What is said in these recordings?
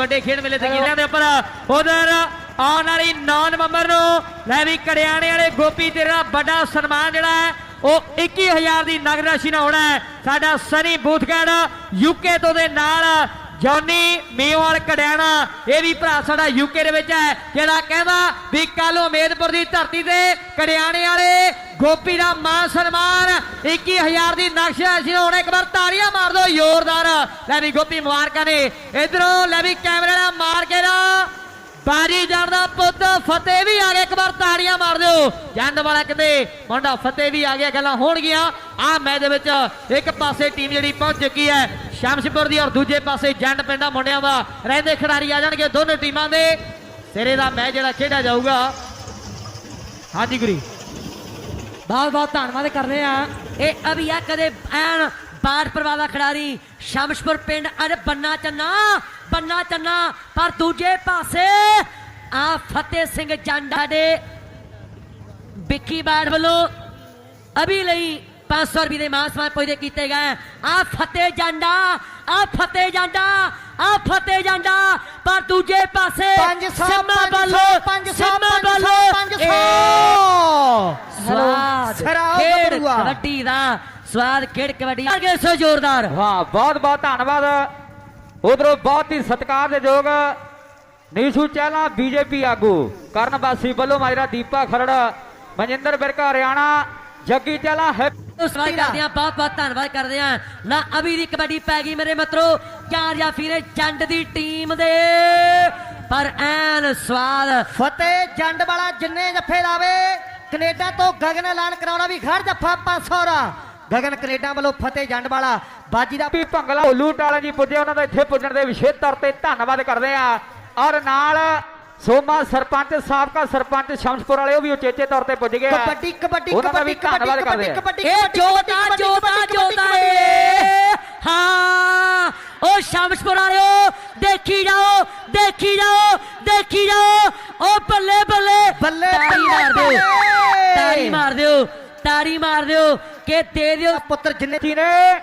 ਵੱਡੇ ਖੇਡ ਮੇਲੇ ਤੇ ਦੇ ਉੱਪਰ ਉਧਰ ਆਉਣ ਵਾਲੀ 9 ਨਵੰਬਰ ਨੂੰ ਲੈ ਵੀ ਕੜਿਆਣੇ ਵਾਲੇ ਗੋਪੀ, ਤੇਰਾ ਵੱਡਾ ਸਨਮਾਨ ਜਿਹੜਾ ਹੈ, ਉਹ 21000 ਦੀ ਨਗਦ ਰਾਸ਼ੀ ਨਾਲ ਹੋਣਾ ਹੈ। ਸਾਡਾ ਸਨੀ ਬੂਥਗੜ ਯੂਕੇ ਤੋਂ ਦੇ ਨਾਲ ਜੌਨੀ ਮੀਓਵਾਲ ਕੜਿਆਣਾ, ਇਹ ਵੀ ਭਰਾ ਸਾਡਾ ਯੂਕੇ ਦੇ ਵਿੱਚ ਹੈ, ਜਿਹੜਾ ਕਹਿੰਦਾ ਵੀ ਕੱਲ ਉਮੇਦਪੁਰ ਦੀ ਧਰਤੀ ਤੇ ਕੜਿਆਣੇ ਵਾਲੇ ਗੋਪੀ ਦਾ ਮਾਨ ਸਨਮਾਨ 21000 ਦੀ ਨਕਸ਼ਾ ਅਸੀਂ ਹੁਣ ਇੱਕ ਵਾਰ ਤਾੜੀਆਂ ਮਾਰ ਦਿਓ, ਜ਼ੋਰਦਾਰ। ਲੈ ਵੀ ਗੋਪੀ ਮੁਬਾਰਕਾਂ ਨੇ। ਇਧਰੋਂ ਲੈ ਵੀ ਕੈਮਰੇ ਨਾਲ ਮਾਰ ਕੇ ਨਾ। ਬਾਜੀ ਜਾਣ ਦਾ ਪੁੱਤ ਫਤਿਹ ਵੀ ਆ ਗਿਆ, ਇੱਕ ਵਾਰ ਤਾੜੀਆਂ ਮਾਰ ਦਿਓ। ਜੰਡ ਵਾਲਾ ਕਹਿੰਦੇ ਮੁੰਡਾ ਫਤਿਹ ਵੀ ਆ ਗਿਆ, ਗੱਲਾਂ ਹੋਣਗੀਆਂ। ਆ ਮੈਚ ਦੇ ਵਿੱਚ ਇੱਕ ਪਾਸੇ ਟੀਮ ਜਿਹੜੀ ਪਹੁੰਚ ਚੁੱਕੀ ਹੈ ਸ਼ਮਸ਼ਪੁਰ ਦੀ ਔਰ ਦੂਜੇ ਪਾਸੇ ਜੰਡ ਪਿੰਡਾਂ ਮੁੰਡਿਆਂ ਦਾ। ਰਹਿੰਦੇ ਖਿਡਾਰੀ ਆ ਜਾਣਗੇ ਦੋਨੋਂ ਟੀਮਾਂ ਦੇ। ਸਿਰੇ ਦਾ ਮੈਚ ਜਿਹੜਾ ਖੇਡਿਆ ਜਾਊਗਾ। ਹਾਂਜੀ ਗੁਰੀ। ਬਹੁਤ ਬਹੁਤ ਧੰਨਵਾਦ ਕਰਦੇ ਆ। ਇਹ ਅਭੀ ਆ ਕਦੇ ਐਨ ਬਾੜ ਪਰਵਾਹ ਦਾ ਖਿਡਾਰੀ, ਸ਼ਮਸ਼ਪੁਰ ਪਿੰਡ ਅਰੇ ਬੰਨਾ ਚੰਨਾ ਬੰਨਾ ਚੰਨਾ। ਪਰ ਦੂਜੇ ਪਾਸੇ ਆ ਫਤਿਹ ਸਿੰਘ ਜੰਡਾ ਦੇ ਵਿੱਕੀ ਬਾੜ ਵੱਲੋਂ ਅਭੀ ਲਈ 500 ਰੁਪਏ ਦੇ ਮਾਨ ਸਨਮਾਨ ਪੁੱਜਦੇ ਕੀਤੇ ਗਏ ਆ ਫਤਿਹ ਜਾਂਡਾ ਆ ਫਤਿਹ ਜਾਂਡਾ ਆ ਫਤਿਹ ਜਾਂਡਾ ਪਰ ਦੂਜੇ ਪਾਸੇ 500 ਸਿੰਮਾ ਵੱਲੋਂ 500 ਸਿੰਮਾ 500 ਵੱਲੋਂ 500 ਸਵਾਦ ਸਰਾਓ ਖੇਡ ਗੱਭਰੂਆ। ਕਬੱਡੀ ਦਾ ਸਵਾਦ ਖੇਡ ਕਬੱਡੀ ਅੱਗੇ ਸੋ ਜ਼ੋਰਦਾਰ ਵਾਹ ਬਹੁਤ ਬਹੁਤ ਧੰਨਵਾਦ ਉਧਰੋਂ ਬਹੁਤ ਹੀ ਸਤਿਕਾਰ ਦੇ ਯੋਗ ਨੀਸ਼ੂ ਚਹਿਲਾ ਬੀਜੇਪੀ ਆਗੂ ਕਰਨ ਬਾਸੀ ਵੱਲੋਂ ਮਾਜਰਾ ਦੀਪਾ ਖਰੜ ਮਨਿੰਦਰ ਬਿਰਕਾ ਹਰਿਆਣਾ ਜੱਗੀ ਚਹਿਲਾ ਹੈ ਸਵਾਲ ਕਰਦੇ ਆ ਬਹੁਤ ਬਹੁਤ ਧੰਨਵਾਦ ਕਰਦੇ ਆ ਨਾ ਅਭੀ ਦੀ ਕਬੱਡੀ ਪੈ ਗਈ ਮੇਰੇ ਮਿੱਤਰੋ। ਚਾਰ ਜਾਂ ਫਿਰੇ ਜੰਡ ਦੀ ਟੀਮ ਦੇ। ਪਰ ਐਨ ਸਵਾਦ। ਫਤਿਹ ਜੰਡ ਵਾਲਾ ਜਿੰਨੇ ਜੱਫੇ ਲਾਵੇ ਕੈਨੇਡਾ ਤੋਂ ਗਗਨ ਐਲਾਨ ਕਰਾਉਣਾ ਵੀ ਖੜ ਜੱਫਾ 500 ਦਾ ਗਗਨ ਕੈਨੇਡਾ ਵੱਲੋਂ ਫਤਿਹ ਜੰਡ ਵਾਲਾ। ਬਾਜੀ ਦਾ ਵੀ ਭੰਗਲਾ ਹੋਲੂ ਟਾਲਾ ਜੀ ਪੁੱਜੇ ਉਹਨਾਂ ਦਾ ਇੱਥੇ ਪੁੱਜਣ ਦੇ ਵਿਸ਼ੇਸ਼ ਤੌਰ ਤੇ ਧੰਨਵਾਦ ਕਰਦੇ ਆ ਔਰ ਨਾਲ ਸੋਮਾ ਸਰਪੰਚ ਸਾਬਕਾ ਸਰਪੰਚ ਸ਼ਮਸ਼ਪੁਰ ਵਾਲੇ ਉਹ ਵੀ ਉਚੇਚੇ ਤੌਰ ਤੇ ਪੁੱਜ ਗਏ ਕਬੱਡੀ ਕਬੱਡੀ ਕਬੱਡੀ ਧੰਨਵਾਦ ਕਬੱਡੀ ਕਰਦੇ ਆ। ਕਬੱਡੀ ਇਹ ਜੋਤਾ ਜੋਤਾ ਜੋਤਾ ਏ। ਹਾਂ ਉਹ ਸ਼ਮਸ਼ਪੁਰ ਵਾਲਿਓ ਦੇਖੀ ਜਾਓ ਦੇਖੀ ਜਾਓ ਦੇਖੀ ਜਾਓ। ਉਹ ਬੱਲੇ ਬੱਲੇ ਬੱਲੇ, ਤਾੜੀ ਮਾਰ ਦਿਓ। ਤਾੜੀ ਮਾਰ ਦਿਓ ਤਾੜੀ ਮਾਰ ਦਿਓ ਕਿ ਦੇ ਦਿਓ। ਪੁੱਤਰ ਜਿੰਨੇ ਨੇ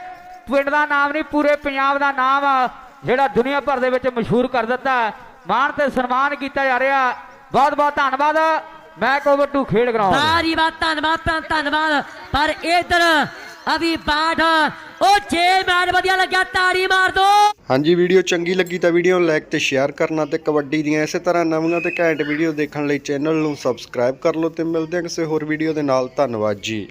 ਪਿੰਡ ਦਾ ਨਾਮ ਨਹੀਂ ਪੂਰੇ ਪੰਜਾਬ ਦਾ ਨਾਮ ਆ, ਜਿਹੜਾ ਦੁਨੀਆ ਭਰ ਦੇ ਵਿੱਚ ਮਸ਼ਹੂਰ ਕਰ ਦਿੱਤਾ। ਮਾਣ ਤੇ ਸਨਮਾਨ ਕੀਤਾ ਜਾ ਰਿਹਾ। ਬਹੁਤ ਬਹੁਤ ਧੰਨਵਾਦ। ਮੈਂ ਕੋਵਰ ਟੂ ਖੇਡ ਗਰਾਉਂਡ ਸਾਰੀ ਬਾਤ ਧੰਨਵਾਦ ਧੰਨਵਾਦ। ਪਰ ਇਧਰ ਅਭੀ ਬਾਠ ਉਹ ਜੇ ਮੈਚ ਵਧੀਆ ਲੱਗਿਆ ਤਾੜੀ ਮਾਰ ਦੋ। ਹਾਂਜੀ ਵੀਡੀਓ ਚੰਗੀ ਲੱਗੀ ਤਾਂ ਵੀਡੀਓ ਨੂੰ ਲਾਈਕ ਤੇ ਸ਼ੇਅਰ ਕਰਨਾ ਤੇ ਕਬੱਡੀ ਦੀਆਂ ਇਸੇ ਤਰ੍ਹਾਂ ਨਵੀਆਂ ਤੇ ਘੈਂਟ ਵੀਡੀਓ ਦੇਖਣ ਲਈ ਚੈਨਲ ਨੂੰ ਸਬਸਕ੍ਰਾਈਬ ਕਰ ਲਓ ਤੇ ਮਿਲਦੇ ਹਾਂ ਕਿਸੇ ਹੋਰ ਵੀਡੀਓ ਦੇ ਨਾਲ। ਧੰਨਵਾਦ ਜੀ।